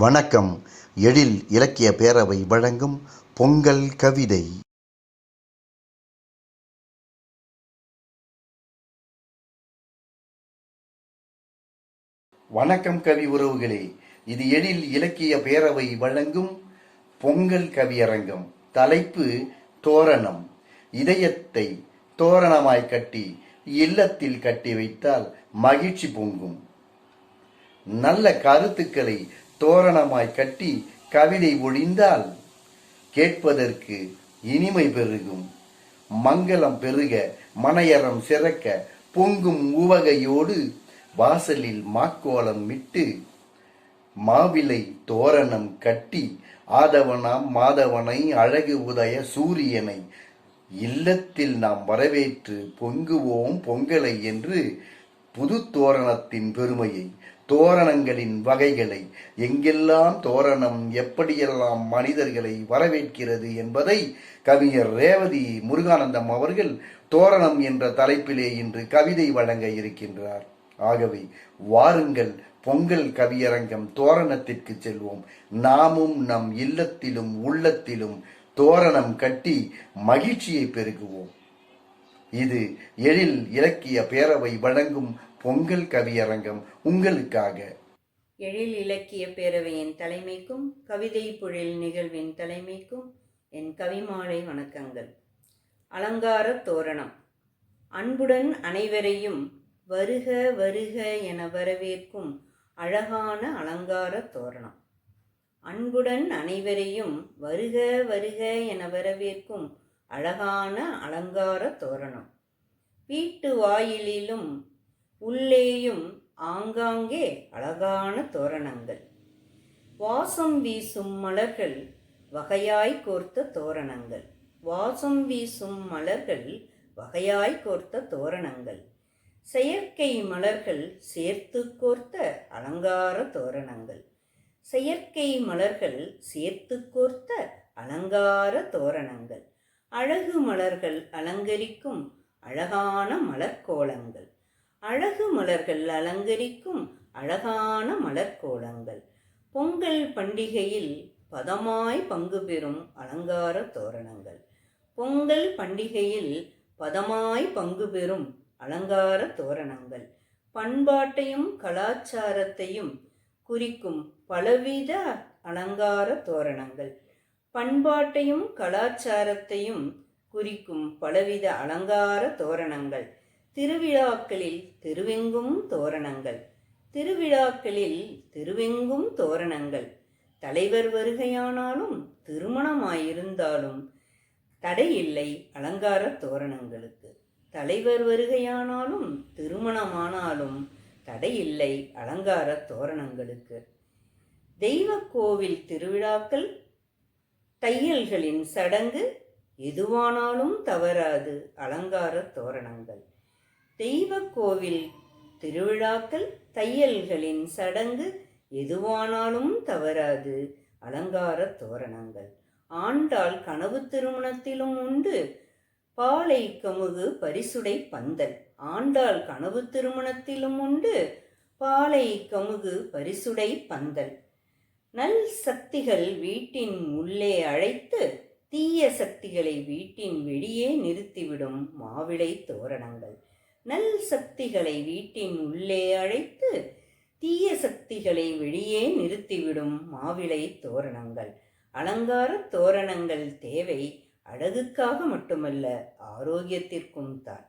வணக்கம். எழில் இலக்கிய பேரவை வழங்கும் பொங்கல் கவிதை. வணக்கம் கவி உறவுகளே. இது எழில் இலக்கிய பேரவை வழங்கும் பொங்கல் கவியரங்கம். தலைப்பு தோரணம். இதயத்தை தோரணமாய் கட்டி இல்லத்தில் கட்டி வைத்தால் மகிழ்ச்சி பொங்கும். நல்ல கருத்துக்களை தோரணமாய் கட்டி கவிதை ஒழிந்தால் கேட்பதற்கு இனிமை பெருகும். மங்களம் பெருக மனையறம் சிறக்க பொங்கும் உவகையோடு வாசலில் மாக்கோலம் மிட்டு மாவிலை தோரணம் கட்டி ஆதவனாம் மாதவனை அழகு உதய சூரியனை இல்லத்தில் நாம் வரவேற்று பொங்குவோம் பொங்கலை என்று புது தோரணத்தின் பெருமையை தோரணங்களின் வகைகளை எங்கெல்லாம் தோரணம் எப்படியெல்லாம் மனிதர்களை வரவேற்கிறது என்பதை கவிஞர் ரேவதி முருகானந்தம் அவர்கள் தோரணம் என்ற தலைப்பிலே இன்று கவிதை வழங்க இருக்கின்றார். ஆகவே வாருங்கள் பொங்கல் கவியரங்கம் தோரணத்திற்கு செல்வோம். நாமும் நம் இல்லத்திலும் உள்ளத்திலும் தோரணம் கட்டி மகிழ்ச்சியை பெருகுவோம். இது எழில் இலக்கிய பேரவை வழங்கும் பொங்கல் கவியரங்கம் உங்களுக்காக. எழில் இலக்கிய பேரவையின் தலைமைக்கும் கவிதை புழில் நிகழ்வின் தலைமைக்கும் என் கவிமாலை வணக்கங்கள். அலங்கார தோரணம். அன்புடன் அனைவரையும் வருக வருக என வரவேற்கும் அழகான அலங்கார தோரணம். அன்புடன் அனைவரையும் வருக வருக என வரவேற்கும் அழகான அலங்கார தோரணம். வீட்டு வாயிலிலும் உள்ளேயும் ஆங்காங்கே அழகான தோரணங்கள். வாசம் வீசும் மலர்கள் வகையாய் கோர்த்த தோரணங்கள். வாசம் வீசும் மலர்கள் வகையாய் கோர்த்த தோரணங்கள். செயற்கை மலர்கள் சேர்த்து கோர்த்த அலங்கார தோரணங்கள். செயற்கை மலர்கள் சேர்த்து கோர்த்த அலங்கார தோரணங்கள். அழகு மலர்கள் அலங்கரிக்கும் அழகான மலர்க்கோலங்கள் அழகு மலர்கள் அலங்கரிக்கும் அழகான மலர்கோலங்கள் பொங்கல் பண்டிகையில் பதமாய் பங்கு பெறும் அலங்கார தோரணங்கள். பொங்கல் பண்டிகையில் பதமாய் பங்கு பெறும் அலங்கார தோரணங்கள். பண்பாட்டையும் கலாச்சாரத்தையும் குறிக்கும் பலவித அலங்கார தோரணங்கள். பண்பாட்டையும் கலாச்சாரத்தையும் குறிக்கும் பலவித அலங்கார தோரணங்கள். திருவிழாக்களில் திருவெங்கும் தோரணங்கள். திருவிழாக்களில் திருவெங்கும் தோரணங்கள். தலைவர் வருகையானாலும் திருமணமாயிருந்தாலும் தடையில்லை அலங்கார தோரணங்களுக்கு. தலைவர் வருகையானாலும் திருமணமானாலும் தடையில்லை அலங்கார தோரணங்களுக்கு. தெய்வ கோவில் திருவிழாக்கள் தையல்களின் சடங்கு எதுவானாலும் தவறாது அலங்கார தோரணங்கள். தெய்வ கோவில் திருவிழாக்கள் தையல்களின் சடங்கு எதுவானாலும் தவறாது. அலங்கார தோரணங்கள். ஆண்டாள் கனவு திருமணத்திலும் உண்டு. பாலை கமுகு பரிசுடை பந்தல். ஆண்டாள் கனவு திருமணத்திலும் உண்டு. பாலை கமுகு பரிசுடை பந்தல். நல் சக்திகள் வீட்டின் உள்ளே அழைத்து தீய சக்திகளை வீட்டின் வெளியே நிறுத்திவிடும் மாவிளை தோரணங்கள். நல் சக்திகளை வீட்டின் உள்ளே அழைத்து தீய சக்திகளை வெளியே நிறுத்திவிடும் மாவிளை தோரணங்கள். அலங்கார தோரணங்கள் தேவை அழகுக்காக மட்டுமல்ல ஆரோக்கியத்திற்கும் தான்.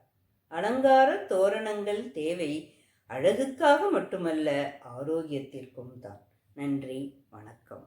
அலங்கார தோரணங்கள் தேவை அழகுக்காக மட்டுமல்ல ஆரோக்கியத்திற்கும் தான். நன்றி வணக்கம்.